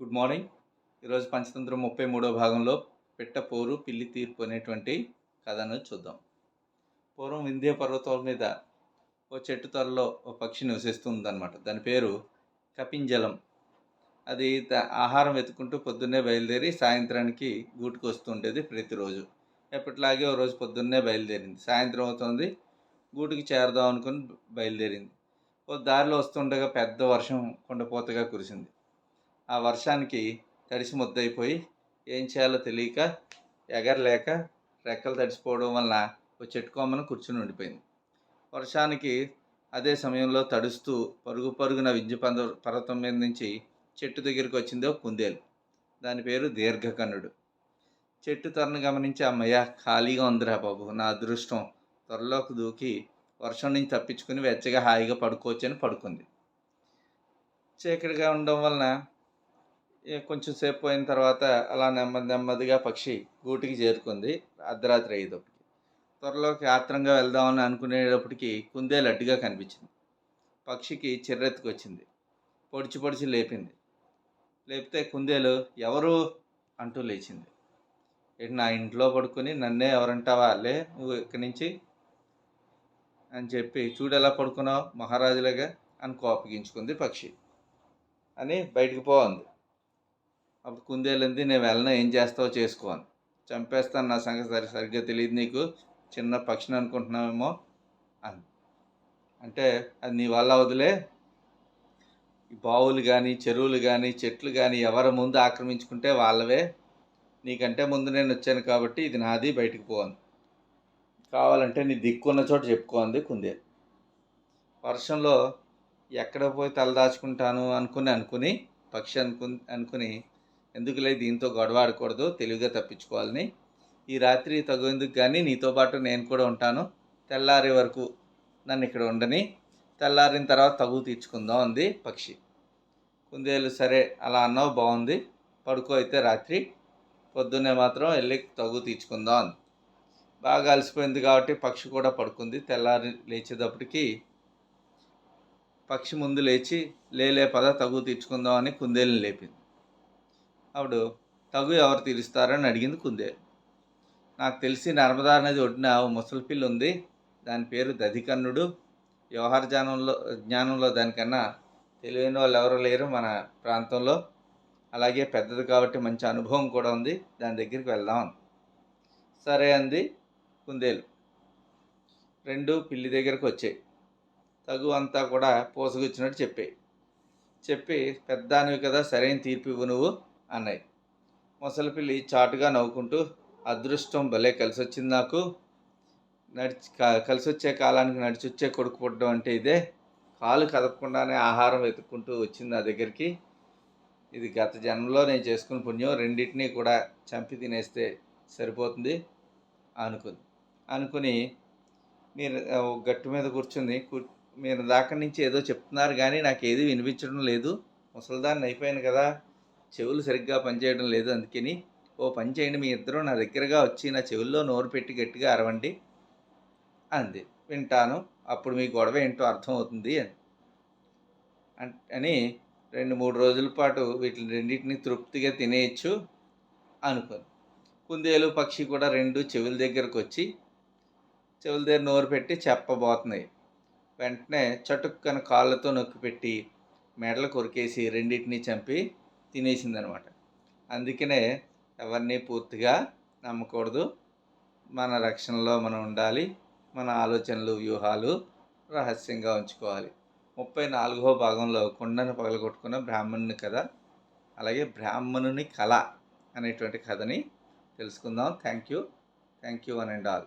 Good morning ఈరోజు పంచతంత్రం ముప్పై మూడో భాగంలో పెట్ట పోరు పిల్లి తీర్పు అనేటువంటి కథను చూద్దాం. పూర్వం వింధ్య పర్వతాల మీద ఓ చెట్టు త్వరలో ఓ పక్షి నివసిస్తుందన్నమాట. దాని పేరు కపింజలం. అది ఆహారం వెతుకుంటూ పొద్దున్నే బయలుదేరి సాయంత్రానికి గూటికి వస్తుండేది ప్రతిరోజు. ఎప్పటిలాగే ఓ రోజు పొద్దున్నే బయలుదేరింది. సాయంత్రం అవుతుంది గూటికి చేరదాం అనుకుని బయలుదేరింది. ఓ దారిలో వస్తుండగా పెద్ద వర్షం కొండపోతగా కురిసింది. ఆ వర్షానికి తడిసి ముద్దయిపోయి ఏం చేయాలో తెలియక ఎగరలేక రెక్కలు తడిసిపోవడం వలన ఓ చెట్టు కొమ్మను కూర్చుని ఉండిపోయింది. వర్షానికి అదే సమయంలో తడుస్తూ పరుగు పరుగున విద్య పంద పర్వతం మీద నుంచి చెట్టు దగ్గరికి వచ్చింది ఒక కుందేలు. దాని పేరు దీర్ఘకన్నుడు చెట్టు తరను గమనించి అమ్మయ్య ఖాళీగా ఉందిరా బాబు నా అదృష్టం. త్వరలోకి దూకి వర్షం నుంచి తప్పించుకుని వెచ్చగా హాయిగా పడుకోవచ్చని పడుకుంది. చీకటిగా ఉండడం వలన కొంచెం సేపు అయిన తర్వాత అలా నెమ్మది నెమ్మదిగా పక్షి గూటికి చేరుకుంది అర్ధరాత్రి అయ్యేటప్పటికి. త్వరలోకి ఆత్రంగా వెళ్దామని అనుకునేటప్పటికి కుందేలు అడ్డుగా కనిపించింది. పక్షికి చిర్రెత్తుకొచ్చింది. పొడిచి పొడిచి లేపింది. లేపితే కుందేలు ఎవరు? అంటూ లేచింది. ఏంటి నా ఇంట్లో పడుకుని నన్నే ఎవరంటావా? లే నువ్వు ఇక్కడి నుంచి? అని చెప్పి చూడు ఎలా పడుకున్నావు మహారాజులాగా? అని కోపగించుకుంది పక్షి. అని బయటికి పోంది అప్పుడు కుందేలంది నేను వెళ్ళను? ఏం చేస్తావో చేసుకోను చంపేస్తాను నా సంగతి సరి సరిగ్గా తెలియదు నీకు. చిన్న పక్షిని అనుకుంటున్నావేమో అని. అంటే అది నీ వల్ల వదిలే. బావులు కానీ చెరువులు కానీ చెట్లు కానీ ఎవరి ముందు ఆక్రమించుకుంటే వాళ్ళవే. నీకంటే ముందు నేను వచ్చాను కాబట్టి ఇది నాది బయటికి పోను కావాలంటే నీ దిక్కున్న చోట చెప్పుకోంది కుందే వర్షంలో ఎక్కడ పోయి తలదాచుకుంటాను అనుకుని అనుకుని పక్షి అనుకు అనుకుని ఎందుకులే దీంతో గొడవాడకూడదు తెలివిగా తప్పించుకోవాలని. ఈ రాత్రి తగుందుకు కానీ నీతో పాటు నేను కూడా ఉంటాను. తెల్లారే వరకు నన్ను ఇక్కడ ఉండని. తెల్లారిన తర్వాత తగు తీర్చుకుందాం అంది పక్షి. కుందేలు సరే అలా అన్నావు బాగుంది పడుకో అయితే రాత్రి. పొద్దున్నే మాత్రం వెళ్ళి తగు తీర్చుకుందాం అంది. బాగా అలసిపోయింది కాబట్టి పక్షి కూడా పడుకుంది. తెల్లారి లేచేటప్పటికి పక్షి ముందు లేచి లేలే పద తగు తీర్చుకుందాం అని కుందేలుని లేపింది. అప్పుడు తగు ఎవరు తీరుస్తారని అడిగింది కుందేలు. నాకు తెలిసి నర్మదా నది ఒడ్డున ఓ ముసలి పిల్లి ఉంది. దాని పేరు దధికన్నుడు వ్యవహార జ్ఞానంలో జ్ఞానంలో దానికన్నా తెలివైన వాళ్ళు ఎవరు లేరు మన ప్రాంతంలో. అలాగే పెద్దది కాబట్టి మంచి అనుభవం కూడా ఉంది. దాని దగ్గరికి వెళ్దాం సరే అంది కుందేలు. రెండు పిల్లి దగ్గరకు వచ్చాయి. తగు అంతా కూడా పోసగుచ్చినట్టు చెప్పాయి. చెప్పి పెద్దానివి కదా సరైన తీర్పు ఇవ్వు నువ్వు. అన్నాయి. ముసలిపిల్లి చాటుగా నవ్వుకుంటూ అదృష్టం భలే కలిసి వచ్చింది నాకు. నడిచి కలిసి వచ్చే కాలానికి నడిచి వచ్చే కొడుకు పుట్టడం అంటే ఇదే. కాలు కదపకుండానే ఆహారం వెతుక్కుంటూ వచ్చింది నా దగ్గరికి. ఇది గత జన్మలో నేను చేసుకున్న పుణ్యం. రెండింటినీ కూడా చంపి తినేస్తే సరిపోతుంది అనుకుంది. అనుకుని మీరు గట్టు మీద కూర్చుంది. మీరు దాకా నుంచి ఏదో చెప్తున్నారు కానీ నాకు ఏది వినిపించడం లేదు. ముసలిదాన్ని అయిపోయాను కదా. చెవులు సరిగ్గా పనిచేయడం లేదు అందుకని ఓ పని చేయండి మీ ఇద్దరు నా దగ్గరగా వచ్చి నా చెవుల్లో నోరు పెట్టి గట్టిగా అరవండి అంది. వింటాను. అప్పుడు మీ గొడవ ఏంటో అర్థమవుతుంది అని. అని రెండు మూడు రోజుల పాటు వీటిని రెండింటిని తృప్తిగా తినేయచ్చు అనుకుంది. కుందేలు పక్షి కూడా రెండు చెవుల దగ్గరకు వచ్చి చెవుల దగ్గర నోరు పెట్టి చెప్పబోతున్నాయి. వెంటనే చటుక్కన కాళ్ళతో నొక్కి పెట్టి మెడలు కొరికేసి రెండింటిని చంపి తినేసిందనమాట. అందుకనే ఎవరిని పూర్తిగా నమ్మకూడదు. మన రక్షణలో మనం ఉండాలి. మన ఆలోచనలు వ్యూహాలు రహస్యంగా ఉంచుకోవాలి. ముప్పై నాలుగో భాగంలో కొండను పగలగొట్టుకున్న బ్రాహ్మణుని కథ అలాగే బ్రాహ్మణుని కళ అనేటువంటి కథని తెలుసుకుందాం. Thank you. Thank you one and all.